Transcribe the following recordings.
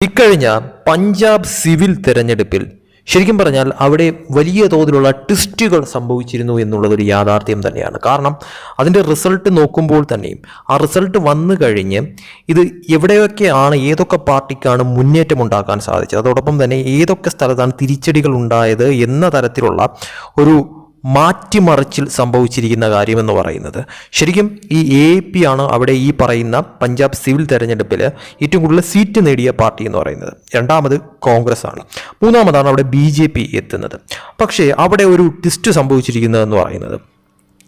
ഇക്കഴിഞ്ഞ പഞ്ചാബ് സിവിൽ തെരഞ്ഞെടുപ്പിൽ ശരിക്കും പറഞ്ഞാൽ അവിടെ വലിയ തോതിലുള്ള ട്വിസ്റ്റുകൾ സംഭവിച്ചിരുന്നു എന്നുള്ളതൊരു യാഥാർത്ഥ്യം തന്നെയാണ്. കാരണം അതിന്റെ റിസൾട്ട് നോക്കുമ്പോൾ തന്നെയും ആ റിസൾട്ട് വന്നു കഴിഞ്ഞ് ഇത് എവിടെയൊക്കെയാണ് ഏതൊക്കെ പാർട്ടിക്കാണ് മുന്നേറ്റം ഉണ്ടാക്കാൻ സാധിച്ചത്? അതോടൊപ്പം തന്നെ ഏതൊക്കെ സ്ഥലത്താണ് തിരിച്ചടികൾ ഉണ്ടായത് എന്ന തരത്തിലുള്ള ഒരു മാറ്റിമറിച്ചിൽ സംഭവിച്ചിരിക്കുന്ന കാര്യമെന്ന് പറയുന്നത്. ശരിക്കും ഈ എ പി ആണ് അവിടെ ഈ പറയുന്ന പഞ്ചാബ് സിവിൽ തെരഞ്ഞെടുപ്പിൽ ഏറ്റവും കൂടുതൽ സീറ്റ് നേടിയ പാർട്ടി എന്ന് പറയുന്നത്. രണ്ടാമത് കോൺഗ്രസ് ആണ്. മൂന്നാമതാണ് അവിടെ ബി എത്തുന്നത്. പക്ഷേ അവിടെ ഒരു ട്വിസ്റ്റ് സംഭവിച്ചിരിക്കുന്നതെന്ന് പറയുന്നത്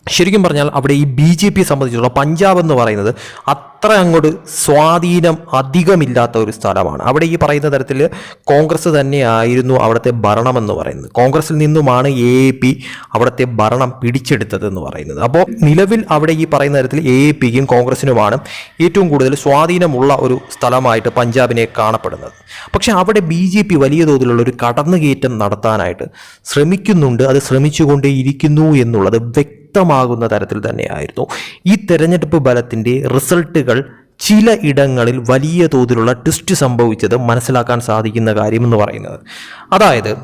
ശരിക്കും പറഞ്ഞാൽ അവിടെ ഈ ബി ജെ പിയെ സംബന്ധിച്ചിടത്തോളം പഞ്ചാബ് എന്ന് പറയുന്നത് അത്ര അങ്ങോട്ട് സ്വാധീനം അധികമില്ലാത്ത ഒരു സ്ഥലമാണ്. അവിടെ ഈ പറയുന്ന തരത്തിൽ കോൺഗ്രസ് തന്നെയായിരുന്നു അവിടുത്തെ ഭരണമെന്ന് പറയുന്നത്. കോൺഗ്രസിൽ നിന്നുമാണ് എ പി അവിടുത്തെ ഭരണം പിടിച്ചെടുത്തത് എന്ന് പറയുന്നത്. അപ്പോൾ നിലവിൽ അവിടെ ഈ പറയുന്ന തരത്തിൽ എ എ പിക്കും കോൺഗ്രസിനുമാണ് ഏറ്റവും കൂടുതൽ സ്വാധീനമുള്ള ഒരു സ്ഥലമായിട്ട് പഞ്ചാബിനെ കാണപ്പെടുന്നത്. പക്ഷേ അവിടെ ബി ജെ പി വലിയ തോതിലുള്ള ഒരു കടന്നുകയറ്റം നടത്താനായിട്ട് ശ്രമിക്കുന്നുണ്ട്. അത് ശ്രമിച്ചുകൊണ്ടേയിരിക്കുന്നു എന്നുള്ളത് വ്യക്തമാകുന്ന തരത്തിൽ തന്നെയായിരുന്നു. ഈ തെരഞ്ഞെടുപ്പ് ഫലത്തിന്റെ റിസൾട്ടുകൾ ചില ഇടങ്ങളിൽ വലിയ തോതിലുള്ള ട്വിസ്റ്റ് സംഭവിച്ചത് മനസ്സിലാക്കാൻ സാധിക്കുന്ന കാര്യമെന്ന് പറയുന്നത്. അതായത്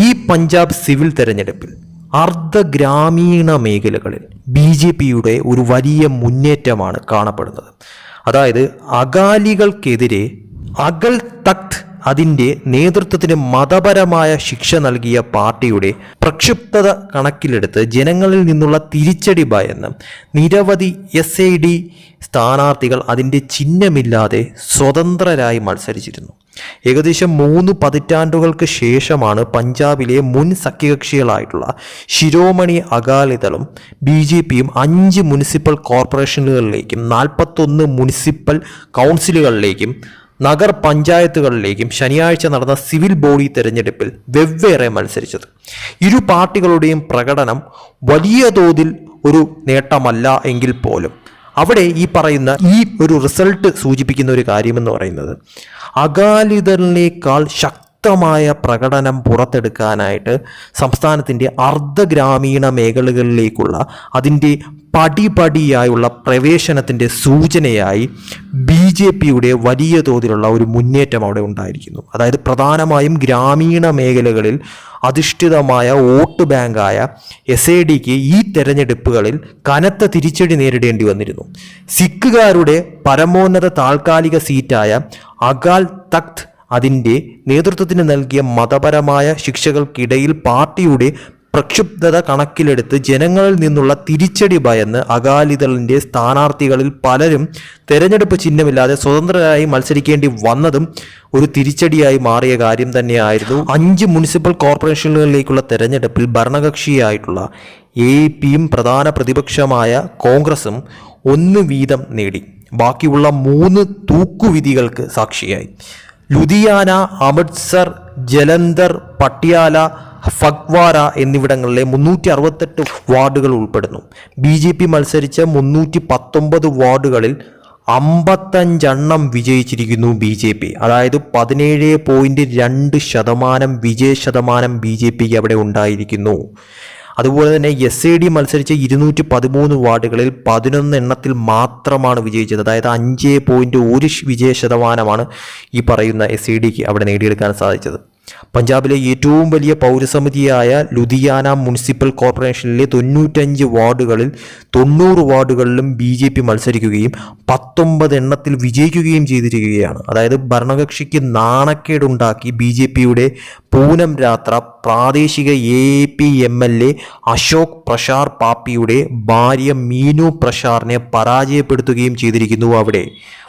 ഈ പഞ്ചാബ് സിവിൽ തെരഞ്ഞെടുപ്പിൽ അർദ്ധ ഗ്രാമീണ മേഖലകളിൽ ബി ജെ പിയുടെ ഒരു വലിയ മുന്നേറ്റമാണ് കാണപ്പെടുന്നത്. അതായത് അകാലികൾക്കെതിരെ അകൽ തഖ്ത് അതിന്റെ നേതൃത്വത്തിന് മതപരമായ ശിക്ഷ നൽകിയ പാർട്ടിയുടെ പ്രക്ഷുബ്ധത കണക്കിലെടുത്ത് ജനങ്ങളിൽ നിന്നുള്ള തിരിച്ചടി ഭയന്ന് നിരവധി എസ് ഐ ഡി സ്ഥാനാർത്ഥികൾ അതിന്റെ ചിഹ്നമില്ലാതെ സ്വതന്ത്രരായി മത്സരിച്ചിരുന്നു. ഏകദേശം മൂന്ന് പതിറ്റാണ്ടുകൾക്ക് ശേഷമാണ് പഞ്ചാബിലെ മുൻ സഖ്യകക്ഷികളായിട്ടുള്ള ശിരോമണി അകാലിദളും ബി ജെ പിയും അഞ്ച് മുനിസിപ്പൽ കോർപ്പറേഷനുകളിലേക്കും നാൽപ്പത്തൊന്ന് മുനിസിപ്പൽ കൗൺസിലുകളിലേക്കും നഗർ പഞ്ചായത്തുകളിലേക്കും ശനിയാഴ്ച നടന്ന സിവിൽ ബോഡി തെരഞ്ഞെടുപ്പിൽ വെവ്വേറെ മത്സരിച്ചത്. ഇരു പാർട്ടികളുടെയും പ്രകടനം വലിയ തോതിൽ ഒരു നേട്ടമല്ല എങ്കിൽ പോലും. അവിടെ ഈ പറയുന്ന ഈ ഒരു റിസൾട്ട് സൂചിപ്പിക്കുന്ന ഒരു കാര്യമെന്ന് പറയുന്നത് അകാലിദളിനേക്കാൾ ശക്തമായ പ്രകടനം പുറത്തെടുക്കാനായിട്ട് സംസ്ഥാനത്തിന്റെ അർദ്ധ ഗ്രാമീണ മേഖലകളിലേക്കുള്ള അതിന്റെ പടിപടിയായുള്ള പ്രവേശനത്തിന്റെ സൂചനയായി ബി ജെ പിയുടെ വലിയ തോതിലുള്ള ഒരു മുന്നേറ്റം അവിടെ ഉണ്ടായിരിക്കുന്നു. അതായത് പ്രധാനമായും ഗ്രാമീണ മേഖലകളിൽ അധിഷ്ഠിതമായ വോട്ട് ബാങ്കായ എസ് എ ഡിക്ക് ഈ തെരഞ്ഞെടുപ്പുകളിൽ കനത്ത തിരിച്ചടി നേരിടേണ്ടി വന്നിരുന്നു. സിഖുകാരുടെ പരമോന്നത താൽക്കാലിക സീറ്റായ അകാൽ തഖ്ത് അതിന്റെ നേതൃത്വത്തിന് നൽകിയ മതപരമായ ശിക്ഷകൾക്കിടയിൽ പാർട്ടിയുടെ പ്രക്ഷുബ്ധത കണക്കിലെടുത്ത് ജനങ്ങളിൽ നിന്നുള്ള തിരിച്ചടി ഭയന്ന് അകാലിദളിന്റെ സ്ഥാനാർത്ഥികളിൽ പലരും തെരഞ്ഞെടുപ്പ് ചിഹ്നമില്ലാതെ സ്വതന്ത്രരായി മത്സരിക്കേണ്ടി വന്നതും ഒരു തിരിച്ചടിയായി മാറിയ കാര്യം തന്നെയായിരുന്നു. അഞ്ച് മുനിസിപ്പൽ കോർപ്പറേഷനുകളിലേക്കുള്ള തെരഞ്ഞെടുപ്പിൽ ഭരണകക്ഷിയായിട്ടുള്ള എ പിയും പ്രധാന പ്രതിപക്ഷമായ കോൺഗ്രസും ഒന്ന് വീതം നേടി. ബാക്കിയുള്ള മൂന്ന് തൂക്കുവിധികൾക്ക് സാക്ഷിയായി. ലുധിയാന അമൃത്സർ ജലന്ധർ പട്യാല ഫഗ്വാര എന്നിവിടങ്ങളിലെ മുന്നൂറ്റി അറുപത്തെട്ട് വാർഡുകൾ ഉൾപ്പെടുന്നു. ബി ജെ പി മത്സരിച്ച മുന്നൂറ്റി പത്തൊമ്പത് വാർഡുകളിൽ അമ്പത്തഞ്ചെണ്ണം വിജയിച്ചിരിക്കുന്നു ബി ജെ പി. അതായത് പതിനേഴ് പോയിന്റ് രണ്ട് ശതമാനം വിജയ ശതമാനം ബി ജെ പിക്ക് അവിടെ ഉണ്ടായിരിക്കുന്നു. അതുപോലെ തന്നെ എസ് എ ഡി മത്സരിച്ച ഇരുന്നൂറ്റി പതിമൂന്ന് വാർഡുകളിൽ പതിനൊന്ന് എണ്ണത്തിൽ മാത്രമാണ് വിജയിച്ചത്. അതായത് അഞ്ച് പോയിന്റ് ഒരു വിജയ ശതമാനമാണ് ഈ പറയുന്ന എസ് എ ഡിക്ക് അവിടെ നേടിയെടുക്കാൻ സാധിച്ചത്. പഞ്ചാബിലെ ഏറ്റവും വലിയ പൗരസമിതിയായ ലുധിയാന മുനിസിപ്പൽ കോർപ്പറേഷനിലെ തൊണ്ണൂറ്റഞ്ച് വാർഡുകളിൽ തൊണ്ണൂറ് വാർഡുകളിലും ബി ജെ പി മത്സരിക്കുകയും പത്തൊമ്പത് എണ്ണത്തിൽ വിജയിക്കുകയും ചെയ്തിരിക്കുകയാണ്. അതായത് ഭരണകക്ഷിക്ക് നാണക്കേടുണ്ടാക്കി ബി ജെ പിയുടെ പൂനം രാത്ര പ്രാദേശിക A P M L A Ashok Prashar പാപ്പിയുടെ ഭാര്യ മീനു പ്രഷാറിനെ പരാജയപ്പെടുത്തുകയും ചെയ്തിരിക്കുന്നു അവിടെ.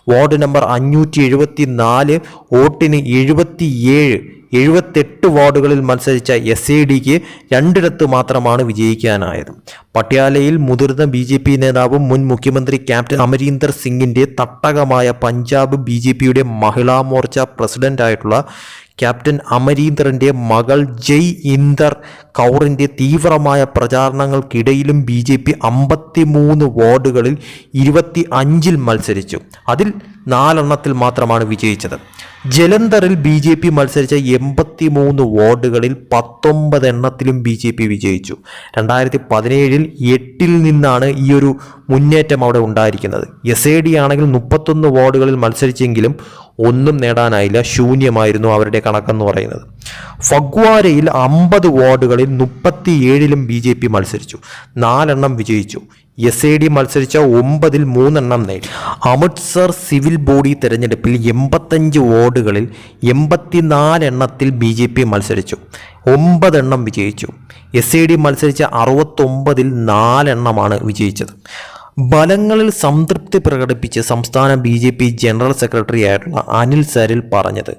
വാർഡ് നമ്പർ അഞ്ഞൂറ്റി എഴുപത്തി നാല് വോട്ടിന് എഴുപത്തിയേഴ് എഴുപത്തെട്ട് വാർഡുകളിൽ മത്സരിച്ച എസ് എ ഡിക്ക് രണ്ടിടത്ത് മാത്രമാണ് വിജയിക്കാനായത്. പട്യാലയിൽ മുതിർന്ന ബി ജെ പി നേതാവും മുൻ മുഖ്യമന്ത്രി ക്യാപ്റ്റൻ അമരീന്ദർ സിംഗിന്റെ തട്ടകമായ പഞ്ചാബ് ബി ജെ പിയുടെ മഹിളാ മോർച്ച പ്രസിഡന്റായിട്ടുള്ള ക്യാപ്റ്റൻ അമരീന്ദറിന്റെ മകൾ ജയ് ഇന്ദർ കൗറിന്റെ തീവ്രമായ പ്രചാരണങ്ങൾക്കിടയിലും ബി ജെ പി അമ്പത്തിമൂന്ന് വാർഡുകളിൽ ഇരുപത്തി അഞ്ചിൽ മത്സരിച്ചു. അതിൽ നാലെണ്ണത്തിൽ മാത്രമാണ് വിജയിച്ചത്. ജലന്ധറിൽ ബി ജെ പി മത്സരിച്ച എൺപത്തി മൂന്ന് വാർഡുകളിൽ പത്തൊമ്പത് എണ്ണത്തിലും ബി ജെ പി വിജയിച്ചു. രണ്ടായിരത്തി പതിനേഴിൽ എട്ടിൽ നിന്നാണ് ഈ ഒരു മുന്നേറ്റം അവിടെ ഉണ്ടായിരിക്കുന്നത്. എസ് എ ഡി ആണെങ്കിൽ മുപ്പത്തൊന്ന് വാർഡുകളിൽ മത്സരിച്ചെങ്കിലും ഒന്നും നേടാനായില്ല ശൂന്യമായിരുന്നു അവരുടെ കണക്കെന്ന് പറയുന്നത്. ഫഗ്വാരയിൽ അമ്പത് വാർഡുകളിൽ മുപ്പത്തിയേഴിലും ബി ജെ പി മത്സരിച്ചു നാലെണ്ണം വിജയിച്ചു. എസ് എ ഡി മത്സരിച്ച ഒമ്പതിൽ മൂന്നെണ്ണം നേടി. അമൃത്സർ സിവിൽ ബോഡി തെരഞ്ഞെടുപ്പിൽ എൺപത്തഞ്ച് വാർഡുകളിൽ എൺപത്തിനാലെണ്ണത്തിൽ ബി ജെ പി മത്സരിച്ചു ഒമ്പതെണ്ണം വിജയിച്ചു. എസ് എ ഡി മത്സരിച്ച അറുപത്തൊമ്പതിൽ നാലെണ്ണമാണ് വിജയിച്ചത്. ബലങ്ങളിൽ സംതൃപ്തി പ്രകടിപ്പിച്ച് സംസ്ഥാന B J P general secretary ആയിട്ടുള്ള അനിൽ സരിൽ പറഞ്ഞത്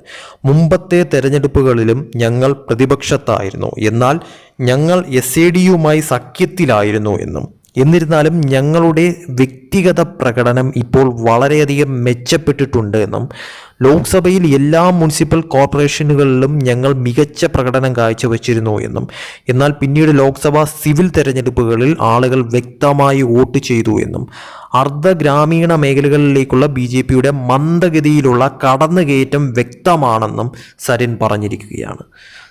മുമ്പത്തെ തെരഞ്ഞെടുപ്പുകളിലും ഞങ്ങൾ പ്രതിപക്ഷത്തായിരുന്നു. എന്നാൽ ഞങ്ങൾ എസ് എ ഡിയുമായി സഖ്യത്തിലായിരുന്നു എന്നും. എന്നിരുന്നാലും ഞങ്ങളുടെ വ്യക്തിഗത പ്രകടനം ഇപ്പോൾ വളരെയധികം മെച്ചപ്പെട്ടിട്ടുണ്ട് എന്നും ലോക്സഭയിൽ എല്ലാ മുനിസിപ്പൽ കോർപ്പറേഷനുകളിലും ഞങ്ങൾ മികച്ച പ്രകടനം കാഴ്ചവെച്ചിരുന്നു എന്നും എന്നാൽ പിന്നീട് ലോക്സഭ സിവിൽ തെരഞ്ഞെടുപ്പുകളിൽ ആളുകൾ വ്യക്തമായി വോട്ട് ചെയ്തു എന്നും അർദ്ധ ഗ്രാമീണ മേഖലകളിലേക്കുള്ള ബി ജെ പിയുടെ മന്ദഗതിയിലുള്ള കടന്നുകയറ്റം വ്യക്തമാണെന്നും സരിൻ പറഞ്ഞിരിക്കുകയാണ്.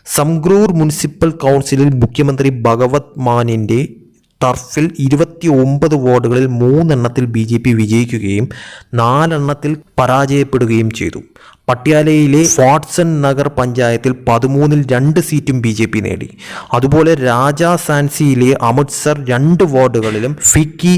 സംഗ്രൂർ മുനിസിപ്പൽ കൗൺസിലിൽ മുഖ്യമന്ത്രി ഭഗവത് മാനിന്റെ ടർഫിൽ ഇരുപത്തി ഒമ്പത് വാർഡുകളിൽ മൂന്നെണ്ണത്തിൽ ബി ജെ പി വിജയിക്കുകയും നാലെണ്ണത്തിൽ പരാജയപ്പെടുകയും ചെയ്തു. പട്യാലയിലെ വാട്സൺ നഗർ പഞ്ചായത്തിൽ പതിമൂന്നിൽ രണ്ട് സീറ്റും ബി ജെ പി നേടി. അതുപോലെ രാജാ സാൻസിയിലെ അമൃത്സർ രണ്ട് വാർഡുകളിലും ഫിക്കി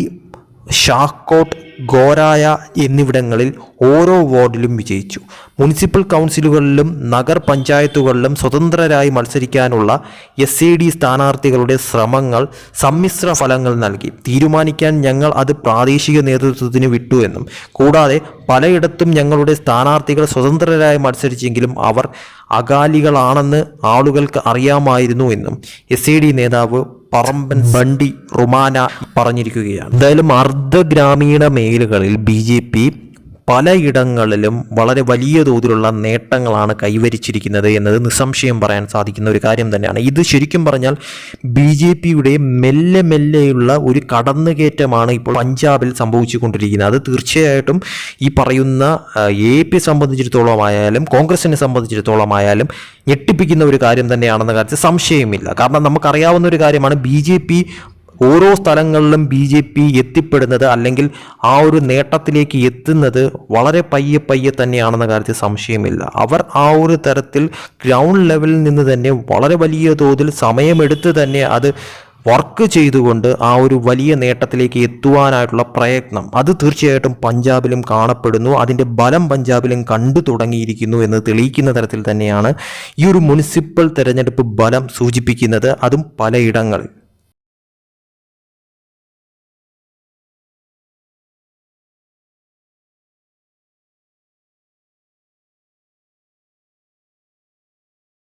ഷാക്കോട്ട് ഗോരായ എന്നിവിടങ്ങളിൽ ഓരോ വാർഡിലും വിജയിച്ചു. മുനിസിപ്പൽ കൗൺസിലുകളിലും നഗർ പഞ്ചായത്തുകളിലും സ്വതന്ത്രരായി മത്സരിക്കാനുള്ള എസ് എ ഡി സ്ഥാനാർത്ഥികളുടെ ശ്രമങ്ങൾ സമ്മിശ്ര ഫലങ്ങൾ നൽകി. തീരുമാനിക്കാൻ ഞങ്ങൾ അത് പ്രാദേശിക നേതൃത്വത്തിന് വിട്ടു എന്നും കൂടാതെ പലയിടത്തും ഞങ്ങളുടെ സ്ഥാനാർത്ഥികൾ സ്വതന്ത്രരായി മത്സരിച്ചെങ്കിലും അവർ അകാലികളാണെന്ന് ആളുകൾക്ക് അറിയാമായിരുന്നു എന്നും എസ് ഡി നേതാവ് പറമ്പൻ ബണ്ടി റുമാന പറഞ്ഞിരിക്കുകയാണ്. എന്തായാലും അർദ്ധ ഗ്രാമീണ മേഖലകളിൽ ബി ജെ പി പലയിടങ്ങളിലും വളരെ വലിയ തോതിലുള്ള നേട്ടങ്ങളാണ് കൈവരിച്ചിരിക്കുന്നത് എന്നത് നിസ്സംശയം പറയാൻ സാധിക്കുന്ന ഒരു കാര്യം തന്നെയാണ്. ഇത് ശരിക്കും പറഞ്ഞാൽ ബി ജെ പിയുടെ മെല്ലെ മെല്ലെയുള്ള ഒരു കടന്നുകയറ്റമാണ് ഇപ്പോൾ പഞ്ചാബിൽ സംഭവിച്ചുകൊണ്ടിരിക്കുന്നത്. അത് തീർച്ചയായിട്ടും ഈ പറയുന്ന എ പി സംബന്ധിച്ചിടത്തോളം ആയാലും കോൺഗ്രസിനെ സംബന്ധിച്ചിടത്തോളം ആയാലും ഞെട്ടിപ്പിക്കുന്ന ഒരു കാര്യം തന്നെയാണെന്ന കാര്യത്തിൽ സംശയമില്ല. കാരണം നമുക്കറിയാവുന്ന ഒരു കാര്യമാണ് ബി ജെ പി ഓരോ സ്ഥലങ്ങളിലും ബി ജെ പി എത്തിപ്പെടുന്നത് അല്ലെങ്കിൽ ആ ഒരു നേട്ടത്തിലേക്ക് എത്തുന്നത് വളരെ പയ്യെ പയ്യെ തന്നെയാണെന്ന കാര്യത്തിൽ സംശയമില്ല. അവർ ആ ഒരു തരത്തിൽ ഗ്രൗണ്ട് ലെവലിൽ നിന്ന് തന്നെ വളരെ വലിയ തോതിൽ സമയമെടുത്ത് തന്നെ അത് വർക്ക് ചെയ്തുകൊണ്ട് ആ ഒരു വലിയ നേട്ടത്തിലേക്ക് എത്തുവാനായിട്ടുള്ള പ്രയത്നം അത് തീർച്ചയായിട്ടും പഞ്ചാബിലും കാണപ്പെടുന്നു. അതിന്റെ ബലം പഞ്ചാബിലും കണ്ടു തുടങ്ങിയിരിക്കുന്നു എന്ന് തെളിയിക്കുന്ന തരത്തിൽ തന്നെയാണ് ഈ ഒരു മുനിസിപ്പൽ തെരഞ്ഞെടുപ്പ് ബലം സൂചിപ്പിക്കുന്നത്. അതും പലയിടങ്ങളിൽ.